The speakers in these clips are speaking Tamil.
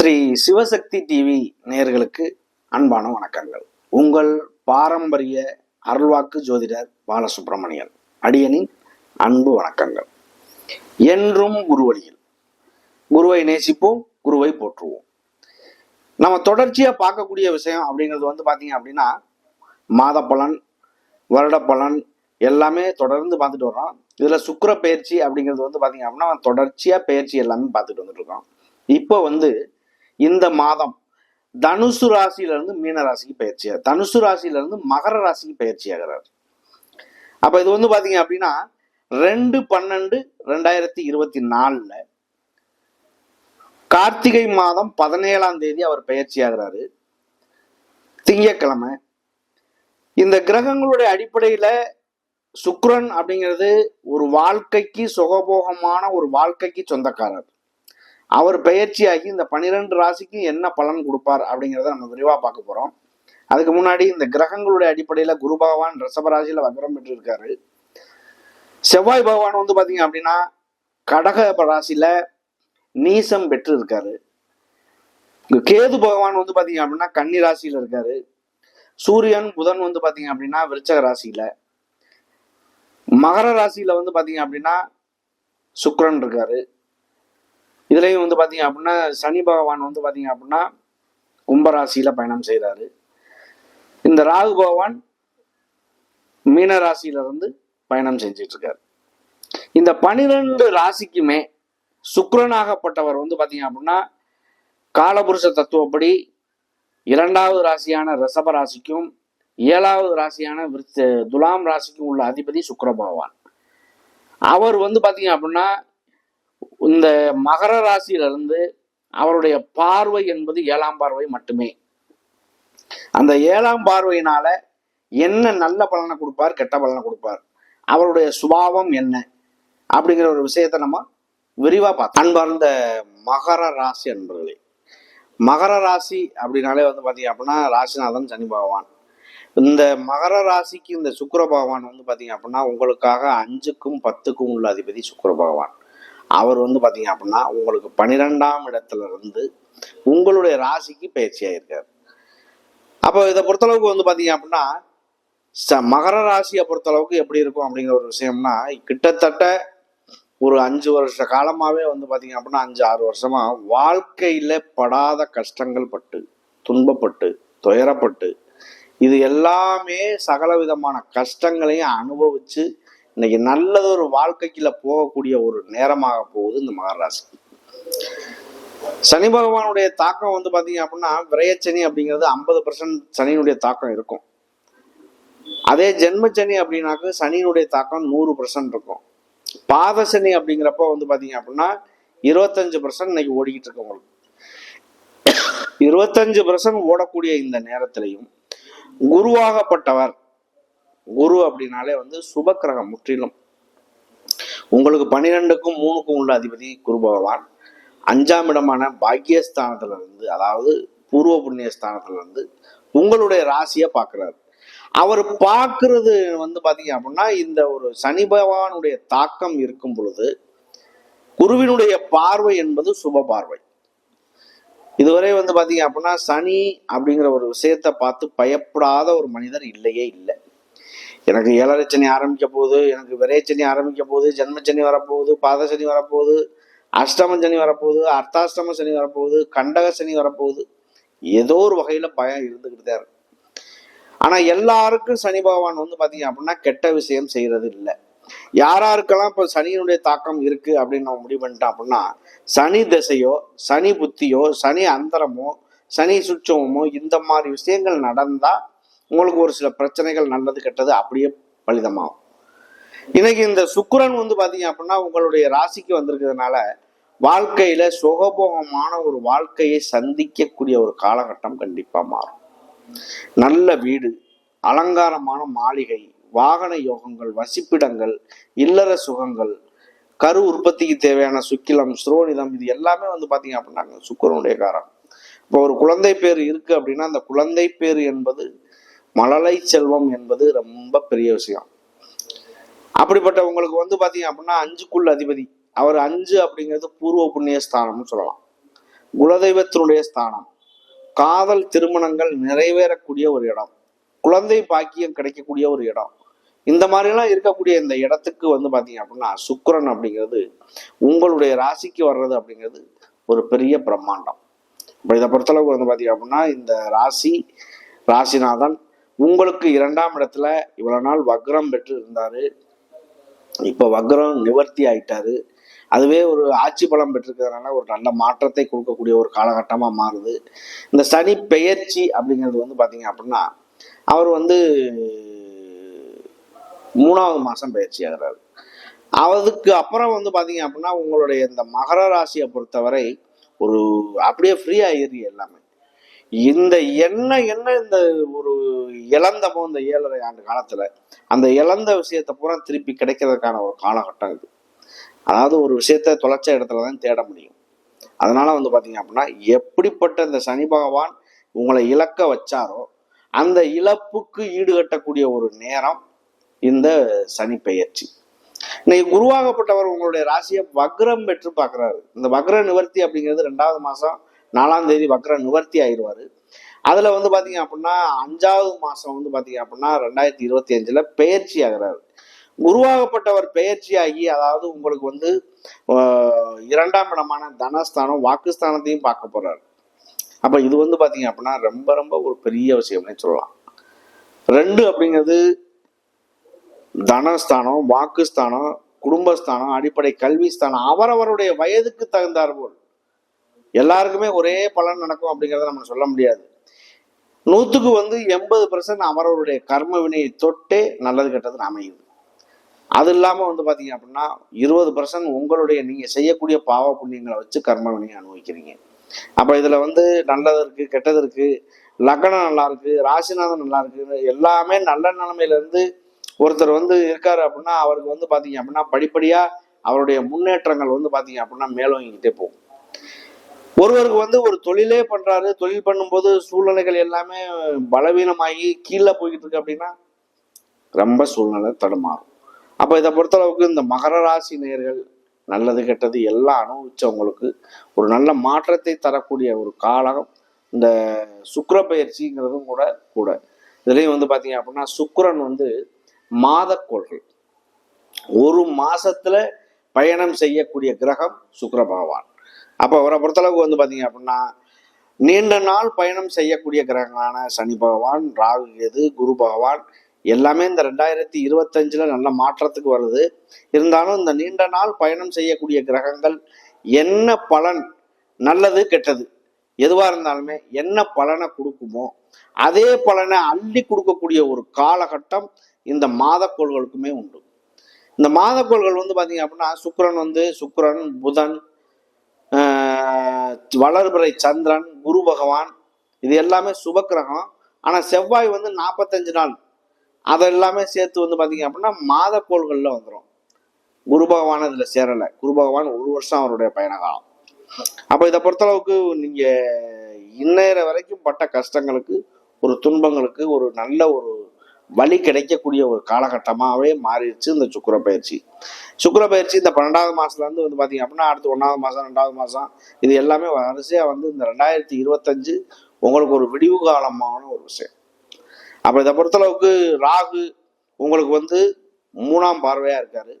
ஸ்ரீ சிவசக்தி டிவி நேயர்களுக்கு அன்பான வணக்கங்கள். உங்கள் பாரம்பரிய அருள்வாக்கு ஜோதிடர் பாலசுப்ரமணியன் அடியனின் அன்பு வணக்கங்கள். என்றும் குருவழியில் குருவை நேசிப்போம் குருவை போற்றுவோம். நம்ம தொடர்ச்சியாக பார்க்கக்கூடிய விஷயம் அப்படிங்கிறது வந்து பார்த்தீங்க அப்படின்னா மாத பலன் வருட பலன் எல்லாமே தொடர்ந்து பார்த்துட்டு வர்றோம். இதில் சுக்கிர பயிற்சி அப்படிங்கிறது வந்து பார்த்தீங்க அப்படின்னா தொடர்ச்சியாக பயிற்சி எல்லாமே பார்த்துட்டு வந்துட்டு இருக்கோம். இப்போ வந்து இந்த மாதம் தனுசு ராசியிலிருந்து மீன ராசிக்கு பயிற்சி தனுசு ராசியிலிருந்து மகர ராசிக்கு பயிற்சி ஆகிறார் அப்ப இது வந்து பாத்தீங்க அப்படின்னா ரெண்டு பன்னெண்டு ரெண்டாயிரத்தி இருபத்தி நாலுல கார்த்திகை மாதம் பதினேழாம் தேதி அவர் பயிற்சி ஆகிறாரு திங்கட்கிழமை. இந்த கிரகங்களுடைய அடிப்படையில சுக்ரன் அப்படிங்கிறது ஒரு வாழ்க்கைக்கு சுகபோகமான ஒரு வாழ்க்கைக்கு சொந்தக்காரர். அவர் பெயர்ச்சியாகி இந்த பன்னிரெண்டு ராசிக்கு என்ன பலன் கொடுப்பார் அப்படிங்கிறத நம்ம விரிவா பார்க்க போறோம். அதுக்கு முன்னாடி இந்த கிரகங்களுடைய அடிப்படையில குரு பகவான் ரிஷபராசியில வக்ரம் பெற்று இருக்காரு செவ்வாய் பகவான் வந்து பாத்தீங்க அப்படின்னா கடக ராசியில நீசம் பெற்று இருக்காரு கேது பகவான் வந்து பாத்தீங்க அப்படின்னா கன்னி ராசியில இருக்காரு. சூரியன் புதன் வந்து பாத்தீங்க அப்படின்னா விருச்சக ராசியில. மகர ராசியில வந்து பாத்தீங்க அப்படின்னா சுக்ரன் இருக்காரு. இதுலேயும் வந்து பார்த்தீங்க அப்படின்னா சனி பகவான் வந்து பார்த்தீங்க அப்படின்னா கும்பராசியில பயணம் செய்கிறாரு இந்த ராகு பகவான் மீன ராசியிலிருந்து பயணம் செஞ்சிட்டு இருக்காரு இந்த பனிரெண்டு ராசிக்குமே சுக்ரனாகப்பட்டவர் வந்து பார்த்தீங்க அப்படின்னா காலபுருஷ தத்துவப்படி இரண்டாவது ராசியான ரிஷப ராசிக்கும் ஏழாவது ராசியான விருச்ச துலாம் ராசிக்கும் உள்ள அதிபதி சுக்கர பகவான். அவர் வந்து பார்த்தீங்க அப்படின்னா இந்த மகர ராசியிலிருந்து அவருடைய பார்வை என்பது ஏழாம் பார்வை மட்டுமே. அந்த ஏழாம் பார்வையினால என்ன நல்ல பலனை கொடுப்பார் கெட்ட பலனை கொடுப்பார்? அவருடைய சுபாவம் என்ன? அப்படிங்கிற ஒரு விஷயத்தை நம்ம விரிவா பார்த்தோம். அன்பார்ந்த மகர ராசி அன்பர்களே மகர ராசி அப்படின்னாலே வந்து பாத்தீங்க அப்படின்னா ராசிநாதன் சனி பகவான். இந்த மகர ராசிக்கு இந்த சுக்கர பகவான் வந்து பாத்தீங்க அப்படின்னா உங்களுக்காக அஞ்சுக்கும் பத்துக்கும் உள்ள அதிபதி சுக்கர பகவான். அவர் வந்து பார்த்தீங்க அப்படின்னா உங்களுக்கு பன்னிரெண்டாம் இடத்துல இருந்து உங்களுடைய ராசிக்கு பயிற்சி ஆயிருக்காரு அப்போ இதை பொறுத்தளவுக்கு வந்து பார்த்தீங்க அப்படின்னா ச- மகர ராசியை பொறுத்தளவுக்கு எப்படி இருக்கும் அப்படிங்கிற ஒரு விஷயம்னா கிட்டத்தட்ட ஒரு அஞ்சு வருஷ காலமாகவே வந்து பார்த்தீங்க அப்படின்னா அஞ்சு ஆறு வருஷமாக வாழ்க்கையில் படாத கஷ்டங்கள் பட்டு துன்பப்பட்டு துயரப்பட்டு இது எல்லாமே சகல விதமான கஷ்டங்களையும் அனுபவித்து இன்னைக்கு நல்லதொரு வாழ்க்கைக்குள்ள போகக்கூடிய ஒரு நேரமாக போகுது இந்த மகர சனி பகவானுடைய தாக்கம் வந்து பாத்தீங்க அப்படின்னா விரையச்சனி அப்படிங்கிறது ஐம்பது பர்சன்ட் சனியினுடைய தாக்கம் இருக்கும். அதே ஜென்மச்சனி அப்படின்னாக்க சனியினுடைய தாக்கம் நூறு பர்சன்ட் இருக்கும். பாத சனி அப்படிங்கிறப்ப வந்து பாத்தீங்க அப்படின்னா இருபத்தஞ்சு பர்சன்ட் இன்னைக்கு ஓடிக்கிட்டு இருக்கு உங்களுக்கு. இருபத்தஞ்சு பர்சன்ட் ஓடக்கூடிய இந்த நேரத்திலையும் குருவாகப்பட்டவர் குரு அப்படின்னாலே வந்து சுபக்கிரகம் முற்றிலும். உங்களுக்கு பன்னிரெண்டுக்கும் மூணுக்கும் உள்ள அதிபதி குரு பகவான். அஞ்சாம் இடமான பாக்கியஸ்தானத்துல இருந்து அதாவது பூர்வ புண்ணிய ஸ்தானத்துல இருந்து உங்களுடைய ராசியை பார்க்கிறாரு. அவர் பார்க்கறது வந்து பார்த்தீங்க அப்படின்னா இந்த ஒரு சனி பகவானுடைய தாக்கம் இருக்கும் பொழுது குருவினுடைய பார்வை என்பது சுப பார்வை. இதுவரை வந்து பார்த்தீங்க அப்படின்னா சனி அப்படிங்கிற ஒரு விஷயத்தை பார்த்து பயப்படாத ஒரு மனிதர் இல்லையே இல்லை. எனக்கு ஏழரை சனி ஆரம்பிக்க போகுது எனக்கு விரைச்சனி ஆரம்பிக்க போகுது ஜென்மச்சனி வரப்போகுது பாதசனி வரப்போகுது அஷ்டம சனி வரப்போகுது அர்த்தாஷ்டம சனி வரப்போகுது கண்டக சனி வரப்போகுது. ஏதோ ஒரு வகையில பயம் இருந்துகிட்டு தான் இருக்கு. ஆனா எல்லாருக்கும் சனி பகவான் வந்து பாத்தீங்க அப்படின்னா கெட்ட விஷயம் செய்யறது இல்லை யாராருக்கெல்லாம் இப்போ சனியினுடைய தாக்கம் இருக்கு அப்படின்னு நம்ம முடிவு பண்ணிட்டோம் அப்படின்னா சனி திசையோ சனி புத்தியோ சனி அந்தரமோ சனி சுட்சமோ இந்த மாதிரி விஷயங்கள் நடந்தா உங்களுக்கு ஒரு சில பிரச்சனைகள் நல்லது கெட்டது அப்படியே பலிதமாகும். இன்னைக்கு இந்த சுக்கரன் வந்து பார்த்தீங்க அப்படின்னா உங்களுடைய ராசிக்கு வந்திருக்கிறதுனால வாழ்க்கையில சுகபோகமான ஒரு வாழ்க்கையை சந்திக்கக்கூடிய ஒரு காலகட்டம் கண்டிப்பா மாறும். நல்ல வீடு அலங்காரமான மாளிகை வாகன யோகங்கள் வசிப்பிடங்கள் இல்லற சுகங்கள் கரு உற்பத்திக்கு தேவையான சுக்கிலம் ஸ்ரோனிதம் இது எல்லாமே வந்து பார்த்தீங்க அப்படின்னாங்க சுக்கரனுடைய காரம். இப்போ ஒரு குழந்தை பேர் இருக்கு அப்படின்னா அந்த குழந்தை பேர் என்பது மழலை செல்வம் என்பது ரொம்ப பெரிய விஷயம். அப்படிப்பட்ட உங்களுக்கு வந்து பார்த்தீங்க அப்படின்னா அஞ்சுக்குள்ள அதிபதி. அவர் அஞ்சு அப்படிங்கிறது பூர்வ புண்ணிய ஸ்தானம்னு சொல்லலாம். குலதெய்வத்தினுடைய ஸ்தானம். காதல் திருமணங்கள் நிறைவேறக்கூடிய ஒரு இடம். குழந்தை பாக்கியம் கிடைக்கக்கூடிய ஒரு இடம். இந்த மாதிரிலாம் இருக்கக்கூடிய இந்த இடத்துக்கு வந்து பார்த்தீங்க அப்படின்னா சுக்கரன் அப்படிங்கிறது உங்களுடைய ராசிக்கு வர்றது அப்படிங்கிறது ஒரு பெரிய பிரம்மாண்டம். இப்போ இதை பொறுத்தளவுக்கு வந்து பார்த்தீங்க அப்படின்னா இந்த ராசி ராசிநாதன் உங்களுக்கு இரண்டாம் இடத்துல இவ்வளவு நாள் வக்ரம் பெற்று இருந்தாரு இப்போ வக்ரம் நிவர்த்தி ஆயிட்டாரு. அதுவே ஒரு ஆட்சி பலம் பெற்றிருக்கிறதுனால ஒரு நல்ல மாற்றத்தை கொடுக்கக்கூடிய ஒரு காலகட்டமாக மாறுது. இந்த சனி பெயர்ச்சி அப்படிங்கிறது வந்து பார்த்தீங்க அப்படின்னா அவர் வந்து மூணாவது மாதம் பயிற்சி ஆகிறாரு. அதுக்கு அப்புறம் வந்து பார்த்தீங்க அப்படின்னா உங்களுடைய இந்த மகர ராசியை பொறுத்தவரை ஒரு அப்படியே ஃப்ரீ ஆகிடுறீங்க எல்லாமே. இந்த என்ன என்ன இந்த ஒரு இழந்தமோ இந்த ஏழரை ஆண்டு காலத்துல அந்த இழந்த விஷயத்தை பூரா திருப்பி கிடைக்கிறதுக்கான ஒரு காலகட்டம் இது. அதாவது ஒரு விஷயத்த தொலைச்ச இடத்துல தான் தேட முடியும். அதனால வந்து பாத்தீங்க அப்படின்னா எப்படிப்பட்ட இந்த சனி பகவான் உங்களை இழக்க வச்சாரோ அந்த இழப்புக்கு ஈடுகட்டக்கூடிய ஒரு நேரம் இந்த சனி பெயர்ச்சி. இன்னைக்கு குருவாகப்பட்டவர் உங்களுடைய ராசியை வக்ரம் பெற்று பார்க்குறாரு. இந்த வக்ர நிவர்த்தி அப்படிங்கிறது ரெண்டாவது மாசம் நாலாம் தேதி வக்ர நிவர்த்தி ஆயிடுவார். அதில் வந்து பார்த்தீங்க அப்படின்னா அஞ்சாவது மாதம் வந்து பார்த்தீங்க அப்படின்னா ரெண்டாயிரத்தி இருபத்தி அஞ்சில் பெயர்ச்சி ஆகிறாரு. உருவாகப்பட்டவர் பெயர்ச்சியாகி அதாவது உங்களுக்கு வந்து இரண்டாம் இடமான தனஸ்தானம் வாக்குஸ்தானத்தையும் பார்க்க போறாரு. அப்போ இது வந்து பார்த்தீங்க அப்படின்னா ரொம்ப ரொம்ப ஒரு பெரிய விஷயம்னே சொல்லலாம். ரெண்டு அப்படிங்கிறது தனஸ்தானம் வாக்குஸ்தானம் குடும்பஸ்தானம் அடிப்படை கல்வி ஸ்தானம் அவரவருடைய வயதுக்கு தகுந்தார் போல். எல்லாருக்குமே ஒரே பலன் நடக்கும் அப்படிங்கிறத நம்ம சொல்ல முடியாது. நூற்றுக்கு வந்து எண்பது பர்சன்ட் அமரவருடைய கர்ம வினையை தொட்டே நல்லது கெட்டது அமையுது அது இல்லாமல் வந்து பார்த்தீங்க அப்படின்னா இருபது பர்சன்ட் உங்களுடைய நீங்கள் செய்யக்கூடிய பாவ புண்ணியங்களை வச்சு கர்ம வினையை அனுபவிக்கிறீங்க. அப்போ இதில் வந்து நல்லது இருக்குது கெட்டது இருக்குது லக்னம் நல்லா ராசிநாதம் ராசிநாதன் நல்லா இருக்குது எல்லாமே நல்ல நிலமையிலேருந்து ஒருத்தர் வந்து இருக்காரு அப்படின்னா அவருக்கு வந்து பார்த்தீங்க அப்படின்னா படிப்படியாக அவருடைய முன்னேற்றங்கள் வந்து பார்த்தீங்க அப்படின்னா மேலோங்கிக்கிட்டே போகும். ஒருவருக்கு வந்து ஒரு தொழிலே பண்றாரு தொழில் பண்ணும்போது சூழ்நிலைகள் எல்லாமே பலவீனமாகி கீழே போய்கிட்டு இருக்கு அப்படின்னா ரொம்ப சூழ்நிலை தடுமாறும். அப்போ இதை பொறுத்தளவுக்கு இந்த மகர ராசி நேர்கள் நல்லது கெட்டது எல்லாம் அனுபவிச்சவங்களுக்கு ஒரு நல்ல மாற்றத்தை தரக்கூடிய ஒரு காலம் இந்த சுக்கர பயிற்சிங்கிறதும் கூட கூட. இதுலேயும் வந்து பார்த்தீங்க அப்படின்னா சுக்கரன் வந்து மாதக்கோள்கள் ஒரு மாசத்துல பயணம் செய்யக்கூடிய கிரகம் சுக்கர பகவான். அப்போ அவரை பொறுத்தளவுக்கு வந்து பார்த்தீங்க அப்படின்னா நீண்ட நாள் பயணம் செய்யக்கூடிய கிரகங்களான சனி பகவான் ராகு கேது குரு பகவான் எல்லாமே இந்த ரெண்டாயிரத்தி இருபத்தஞ்சுல நல்ல மாற்றத்துக்கு வருது. இருந்தாலும் இந்த நீண்ட நாள் பயணம் செய்யக்கூடிய கிரகங்கள் என்ன பலன் நல்லது கெட்டது எதுவாக இருந்தாலுமே என்ன பலனை கொடுக்குமோ அதே பலனை அள்ளி கொடுக்கக்கூடிய ஒரு காலகட்டம் இந்த மாதக்கோள்களுக்குமே உண்டு. இந்த மாதக்கோள்கள் வந்து பார்த்தீங்க அப்படின்னா சுக்கரன் வந்து சுக்கரன் புதன் வளர்பிறை சந்திரன் குரு பகவான் இது எல்லாமே சுபக்கிரகம். ஆனால் செவ்வாய் வந்து நாற்பத்தஞ்சு நாள். அதை எல்லாமே சேர்த்து வந்து பார்த்தீங்க அப்படின்னா மாதக்கோள்களில் வந்துடும் குரு பகவான் இதில் சேரலை. குரு பகவான் ஒரு வருஷம் அவருடைய பயண காலம். அப்ப இதை பொறுத்தளவுக்கு நீங்கள் இன்னேற வரைக்கும் பட்ட கஷ்டங்களுக்கு ஒரு துன்பங்களுக்கு ஒரு நல்ல ஒரு வழி கிடைக்கக்கூடிய ஒரு காலகட்டமாகவே மாறிடுச்சு இந்த சுக்கிர பயிற்சி சுக்கிர பயிற்சி இந்த பன்னெண்டாவது மாதத்துலேருந்து வந்து பார்த்திங்க அப்படின்னா அடுத்து ஒன்றாவது மாதம் ரெண்டாவது மாதம் இது எல்லாமே வரிசையாக வந்து இந்த ரெண்டாயிரத்தி இருபத்தஞ்சு உங்களுக்கு ஒரு விடிவு காலமான ஒரு விஷயம். அப்போ இதை பொறுத்தளவுக்கு ராகு உங்களுக்கு வந்து மூணாம் பார்வையாக இருக்கார்.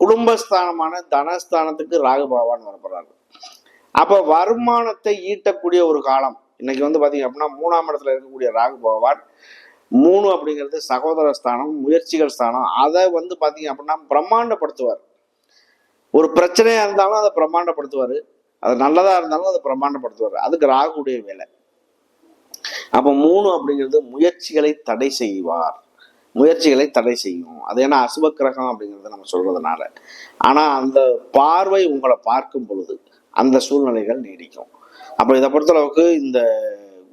குடும்பஸ்தானமான தனஸ்தானத்துக்கு ராகு பகவான் வரப்படுறாரு அப்போ வருமானத்தை ஈட்டக்கூடிய ஒரு காலம் இன்னைக்கு வந்து பார்த்தீங்க அப்படின்னா மூணாம் இடத்துல இருக்கக்கூடிய ராகு பகவான் மூணு அப்படிங்கிறது சகோதர ஸ்தானம் முயற்சிகள் ஸ்தானம். அதை வந்து பார்த்தீங்க அப்படின்னா பிரம்மாண்டப்படுத்துவார். ஒரு பிரச்சனையாக இருந்தாலும் அதை பிரம்மாண்டப்படுத்துவார். அது நல்லதாக இருந்தாலும் அதை பிரம்மாண்டப்படுத்துவார். அதுக்கு ராகுடைய வேலை. அப்போ மூணு அப்படிங்கிறது முயற்சிகளை தடை செய்வார். முயற்சிகளை தடை செய்யும். அது ஏன்னா அசுப கிரகம் அப்படிங்கிறத நம்ம சொல்கிறதுனால ஆனால் அந்த பார்வை உங்களை பார்க்கும் பொழுது அந்த சூழ்நிலைகள் நீடிக்கும். அப்போ இதை பொறுத்தளவுக்கு இந்த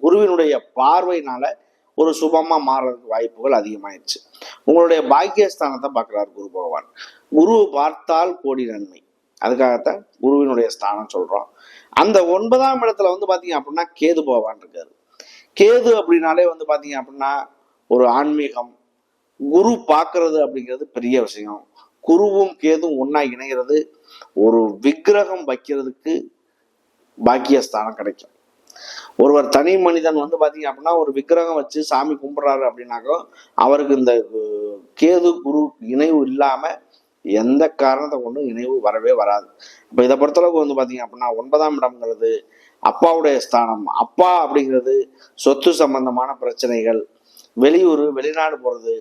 குருவினுடைய பார்வையினால ஒரு சுபமாக மாறுறதுக்கு வாய்ப்புகள் அதிகமாயிருச்சு. உங்களுடைய பாக்கியஸ்தானத்தை பார்க்குறாரு குரு பகவான். குரு பார்த்தால் கோடி நன்மை. அதுக்காகத்தான் குருவினுடைய ஸ்தானம் சொல்கிறோம் அந்த ஒன்பதாம் இடத்துல வந்து பார்த்தீங்க அப்படின்னா கேது பகவான் இருக்காரு. கேது அப்படின்னாலே வந்து பார்த்தீங்க அப்படின்னா ஒரு ஆன்மீகம். குரு பார்க்கறது அப்படிங்கிறது பெரிய விஷயம். குருவும் கேதும் ஒன்றா இணைகிறது ஒரு விக்கிரகம் வைக்கிறதுக்கு பாக்கியஸ்தானம் கிடைக்கும். ஒருவர் தனி மனிதன் வந்து பார்த்தீங்க அப்படின்னா ஒரு விக்கிரகம் வச்சு சாமி கும்பிடுறாரு அப்படின்னாக்கோ அவருக்கு இந்த கேது குரு இணைவு இல்லாம எந்த காரணத்தை கொண்டும் இணைவு வரவே வராது. இப்போ இதை பொறுத்தளவுக்கு வந்து பாத்தீங்க அப்படின்னா ஒன்பதாம் இடம்ங்கிறது அப்பாவுடைய ஸ்தானம். அப்பா அப்படிங்கிறது சொத்து சம்பந்தமான பிரச்சனைகள் வெளியூர் வெளிநாடு போறது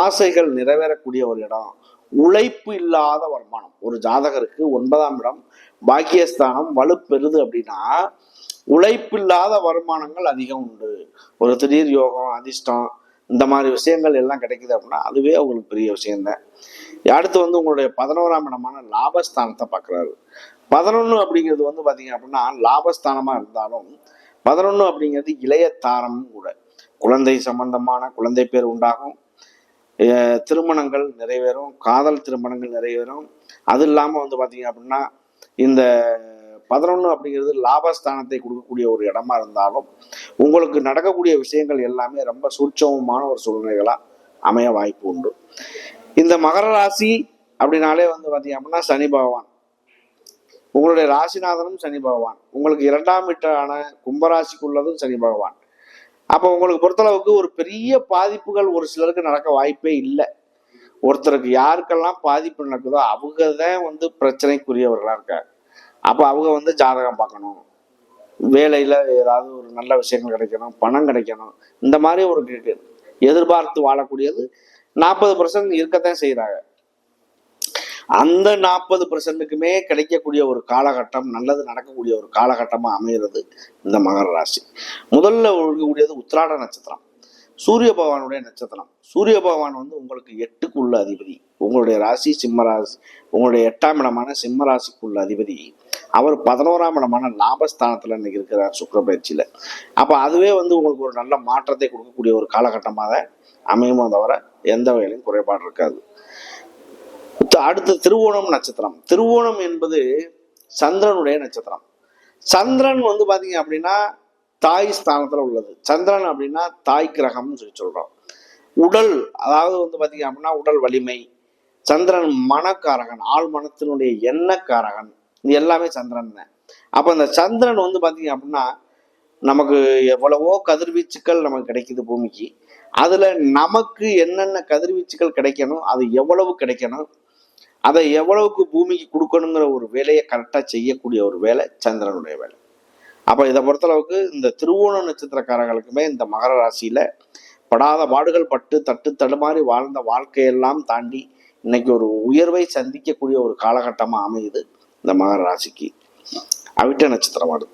ஆசைகள் நிறைவேறக்கூடிய ஒரு இடம் உழைப்பு இல்லாத வருமானம். ஒரு ஜாதகருக்கு ஒன்பதாம் இடம் பாக்கியஸ்தானம் வலுப்பெறுது அப்படின்னா உழைப்பில்லாத வருமானங்கள் அதிகம் உண்டு. ஒரு திடீர் யோகம் அதிர்ஷ்டம் இந்த மாதிரி விஷயங்கள் எல்லாம் கிடைக்குது அப்படின்னா அதுவே அவங்களுக்கு பெரிய விஷயம்தான். அடுத்து வந்து உங்களுடைய பதினோராம் இடமான லாபஸ்தானத்தை பார்க்குறாரு. பதினொன்று அப்படிங்கிறது வந்து பார்த்தீங்க அப்படின்னா லாபஸ்தானமாக இருந்தாலும் பதினொன்று அப்படிங்கிறது இளைய தாரமும் கூட. குழந்தை சம்பந்தமான குழந்தை பேர் உண்டாகும். திருமணங்கள் நிறைவேறும். காதல் திருமணங்கள் நிறைவேறும். அது இல்லாமல் வந்து பார்த்தீங்க அப்படின்னா இந்த பதினொன்று அப்படிங்கிறது லாபஸ்தானத்தை கொடுக்கக்கூடிய ஒரு இடமா இருந்தாலும் உங்களுக்கு நடக்கக்கூடிய விஷயங்கள் எல்லாமே ரொம்ப சூட்சமமான ஒரு சூழ்நிலைகளாக அமைய வாய்ப்பு உண்டு. இந்த மகர ராசி அப்படின்னாலே வந்து பார்த்தீங்க அப்படின்னா சனி பகவான். உங்களுடைய ராசிநாதனும் சனி பகவான். உங்களுக்கு இரண்டாம் வீட்டான கும்பராசிக்குள்ளதும் சனி பகவான். அப்போ உங்களுக்கு பொறுத்தளவுக்கு ஒரு பெரிய பாதிப்புகள் ஒரு சிலருக்கு நடக்க வாய்ப்பே இல்லை. ஒருத்தருக்கு யாருக்கெல்லாம் பாதிப்பு நடக்குதோ அவங்க தான் வந்து பிரச்சனைக்குரியவர்களாக இருக்காங்க. அப்போ அவங்க வந்து ஜாதகம் பார்க்கணும். வேலையில் ஏதாவது ஒரு நல்ல விஷயங்கள் கிடைக்கணும் பணம் கிடைக்கணும். இந்த மாதிரி ஒரு எதிர்பார்த்து வாழக்கூடியது நாற்பது பர்சன்ட் இருக்கத்தான் செய்கிறாங்க அந்த நாற்பது பர்சன்ட்டுக்குமே கிடைக்கக்கூடிய ஒரு காலகட்டம் நல்லது நடக்கக்கூடிய ஒரு காலகட்டமாக அமைகிறது இந்த மகர ராசி. முதல்ல ஒழுகக்கூடியது உத்திராட நட்சத்திரம். சூரிய பகவானுடைய நட்சத்திரம். சூரிய பகவான் வந்து உங்களுக்கு எட்டுக்குள்ள அதிபதி. உங்களுடைய ராசி சிம்ம ராசி உங்களுடைய எட்டாம் இடமான சிம்ம ராசிக்குள்ள அதிபதி. அவர் பதினோராம் இடமான லாபஸ்தானத்தில் இன்னைக்கு இருக்கிறார் சுக்கர பயிற்சியில். அப்போ அதுவே வந்து உங்களுக்கு ஒரு நல்ல மாற்றத்தை கொடுக்கக்கூடிய ஒரு காலகட்டமாக அமையுமோ தவிர எந்த வகையிலும் குறைபாடு இருக்காது. அடுத்து- திருவோணம் நட்சத்திரம். திருவோணம் என்பது சந்திரனுடைய நட்சத்திரம். சந்திரன் வந்து பார்த்தீங்க அப்படின்னா தாய் ஸ்தானத்தில் உள்ளது. சந்திரன் அப்படின்னா தாய் கிரகம்னு சொல்லி சொல்கிறோம் உடல் அதாவது வந்து பார்த்தீங்க அப்படின்னா உடல் வலிமை. சந்திரன் மனக்காரகன் ஆள் மனத்தினுடைய எண்ணக்காரகன். இது எல்லாமே சந்திரன் தான். அப்போ இந்த சந்திரன் வந்து பார்த்தீங்க அப்படின்னா நமக்கு எவ்வளவோ கதிர்வீச்சுக்கள் நமக்கு கிடைக்குது பூமிக்கு. அதில் நமக்கு என்னென்ன கதிர்வீச்சுக்கள் கிடைக்கணும் அது எவ்வளவு கிடைக்கணும் அதை எவ்வளவுக்கு பூமிக்கு கொடுக்கணுங்கிற ஒரு வேலையை கரெக்டாக செய்யக்கூடிய ஒரு வேலை சந்திரனுடைய வேலை. அப்போ இதை பொறுத்தளவுக்கு இந்த திருவோண நட்சத்திரக்காரர்களுக்குமே இந்த மகர ராசியில் படாத பாடுகள் பட்டு தட்டு தடுமாறி வாழ்ந்த வாழ்க்கையெல்லாம் தாண்டி இன்னைக்கு ஒரு உயர்வை சந்திக்கக்கூடிய ஒரு காலகட்டமாக அமையுது. இந்த மகர ராசிக்கு. அவிட்ட நட்சத்திரம் வருது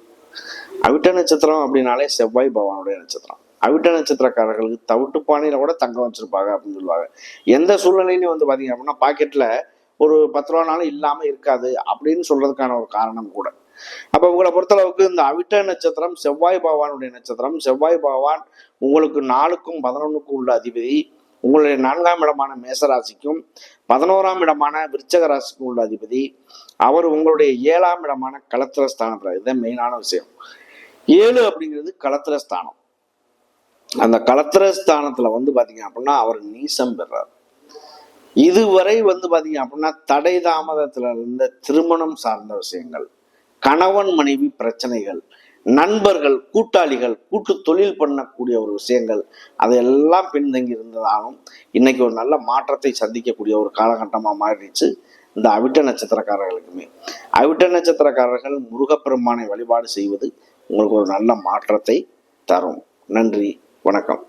அவிட்ட நட்சத்திரம் அப்படின்னாலே செவ்வாய் பவானுடைய நட்சத்திரம். அவிட்ட நட்சத்திரக்காரர்களுக்கு தவிட்டு பானையில் கூட தங்கம் வச்சிருப்பாங்க அப்படின்னு சொல்லுவாங்க. எந்த சூழ்நிலையிலையும் வந்து பார்த்தீங்க அப்படின்னா பாக்கெட்ல ஒரு பத்து ரூபானாலும் இல்லாமல் இருக்காது அப்படின்னு சொல்றதுக்கான ஒரு காரணம் கூட. அப்போ உங்களை பொறுத்தளவுக்கு இந்த அவிட்ட நட்சத்திரம் செவ்வாய் பகவானுடைய நட்சத்திரம் செவ்வாய் பகவான் உங்களுக்கு நாலுக்கும் பதினொன்றுக்கும் உள்ள அதிபதி. உங்களுடைய நான்காம் இடமான மேசராசிக்கும் பதினோராம் இடமான விருச்சக ராசிக்கும் உள்ள அதிபதி அவர் உங்களுடைய ஏழாம் இடமான களத்திர ஸ்தானத்துல இதுதான் மெயினான விஷயம். ஏழு அப்படிங்கிறது களத்திர ஸ்தானம். அந்த களத்திர ஸ்தானத்துல வந்து பாத்தீங்க அப்படின்னா அவர் நீசம் பெறார். இதுவரை வந்து பாத்தீங்க அப்படின்னா தடை தாமதத்துல இருந்த திருமணம் சார்ந்த விஷயங்கள் கணவன் மனைவி பிரச்சனைகள் நண்பர்கள் கூட்டாளிகள் கூட்டு தொழில் பண்ணக்கூடிய ஒரு விஷயங்கள் அதையெல்லாம் பின்தங்கி இருந்ததாலும் இன்னைக்கு ஒரு நல்ல மாற்றத்தை சந்திக்கக்கூடிய ஒரு காலகட்டமாக மாறிடுச்சு இந்த அவிட்ட நட்சத்திரக்காரர்களுக்குமே. அவிட்ட நட்சத்திரக்காரர்கள் முருகப்பெருமானை வழிபாடு செய்வது உங்களுக்கு ஒரு நல்ல மாற்றத்தை தரும். நன்றி வணக்கம்.